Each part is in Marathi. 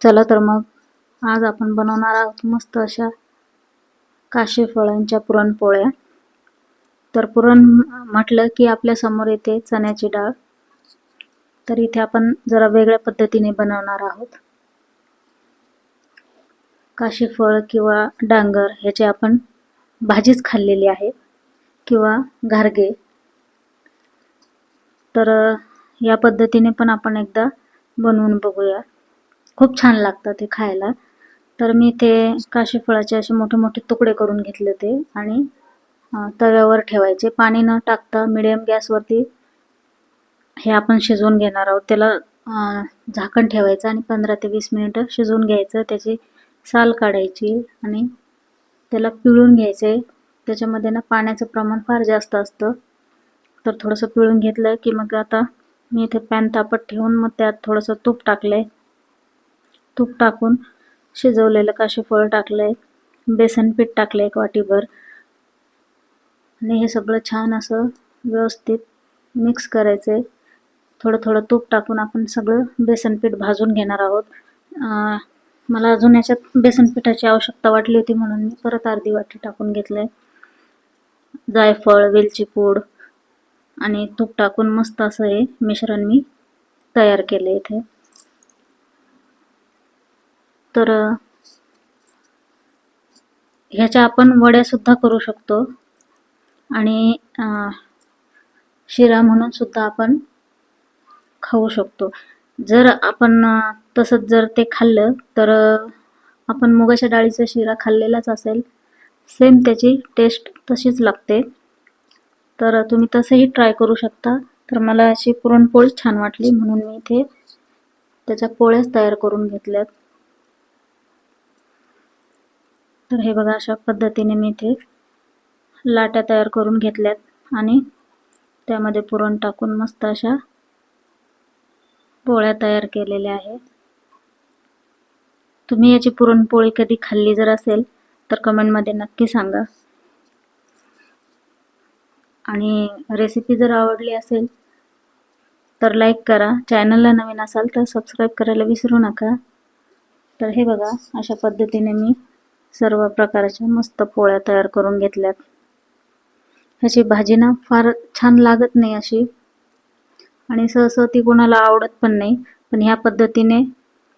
चला तर मग. आज आपण बनवणार आहोत मस्त अशा काशी फळांच्या पुरणपोळ्या. तर पुरण म्हटलं की आपल्यासमोर येते चण्याची डाळ. तर इथे आपण जरा वेगळ्या पद्धतीने बनवणार आहोत. काशी फळ किंवा डांगर ह्याची आपण भाजीच खाल्लेली आहे किंवा घारगे. तर या पद्धतीने पण आपण एकदा बनवून बघूया. खूप छान लागतं ते खायला. तर मी ते काशीफळाचे असे मोठे मोठे तुकडे करून घेतले होते आणि तव्यावर ठेवायचे. पाणी न टाकता मिडियम गॅसवरती हे आपण शिजवून घेणार आहोत. त्याला झाकण ठेवायचं आणि पंधरा ते वीस मिनिटं शिजवून घ्यायचं. त्याची साल काढायची आणि त्याला पिळून घ्यायचे. त्याच्यामध्ये ना पाण्याचं प्रमाण फार जास्त असतं. तर थोडंसं पिळून घेतलं की मग आता मी इथे पॅन तापत ठेवून मग त्यात थोडंसं तूप टाकलं आहे तूप टाकून शिजवलेलं काशीफळ टाकलंय बेसन पीठ टाकलं एक वाटीभर. आणि हे सगळं छान असं व्यवस्थित मिक्स करायचं आहे थोडं थोडं तूप टाकून आपण सगळं बेसन पीठ भाजून घेणार आहोत. मला अजून याच्यात बेसन पिठाची आवश्यकता वाटली होती म्हणून मी परत अर्धी वाटी टाकून घेतलंय. जायफळ वेलची पूड आणि तूप टाकून मस्त असं हे मिश्रण मी तयार केले इथे. तर ह्याच्या आपण वड्यासुद्धा करू शकतो. आणि शिरा म्हणून सुद्धा आपण खाऊ शकतो. जर आपण तसंच जर ते खाल्लं तर आपण मुगाच्या डाळीचा शिरा खाल्लेलाच असेल. सेम त्याची टेस्ट तशीच लागते. तर तुम्ही तसंही ट्राय करू शकता. तर मला अशी पुरणपोळी छान वाटली म्हणून मी इथे त्याच्या पोळ्याच तयार करून घेतल्यात. तर हे बघा अशा पद्धतीने मी इथे लाट्या तयार करून घेतल्यात आणि त्यामध्ये पुरण टाकून मस्त अशा पोळ्या तयार केलेल्या आहेत. तुम्ही याची पुरणपोळी कधी खाल्ली जर असेल तर कमेंटमध्ये नक्की सांगा. आणि रेसिपी जर आवडली असेल तर लाईक करा. चॅनलला नवीन असाल तर सबस्क्राईब करायला विसरू नका. तर हे बघा अशा पद्धतीने मी सर्व प्रकारच्या मस्त पोळ्या तयार करून घेतल्यात. ह्याची भाजी ना फार छान लागत नाही अशी. आणि सहसा ती कोणाला आवडत पण नाही. पण ह्या पद्धतीने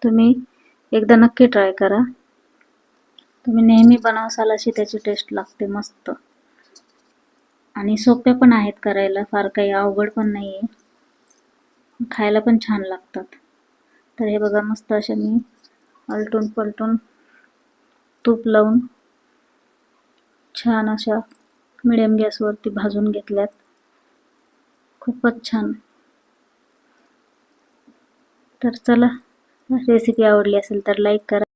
तुम्ही एकदा नक्की ट्राय करा. तुम्ही नेहमी बनवसाल अशी त्याची टेस्ट लागते मस्त. आणि सोप्या पण आहेत करायला फार काही अवघड पण नाही आहे खायला पण छान लागतात. तर हे बघा मस्त असे मी अलटून पलटून तूप लावून छान अशा मिडियम गॅसवरती भाजून घेतल्यात. खूपच छान. तर चला रेसिपी आवडली असेल तर लाईक करा.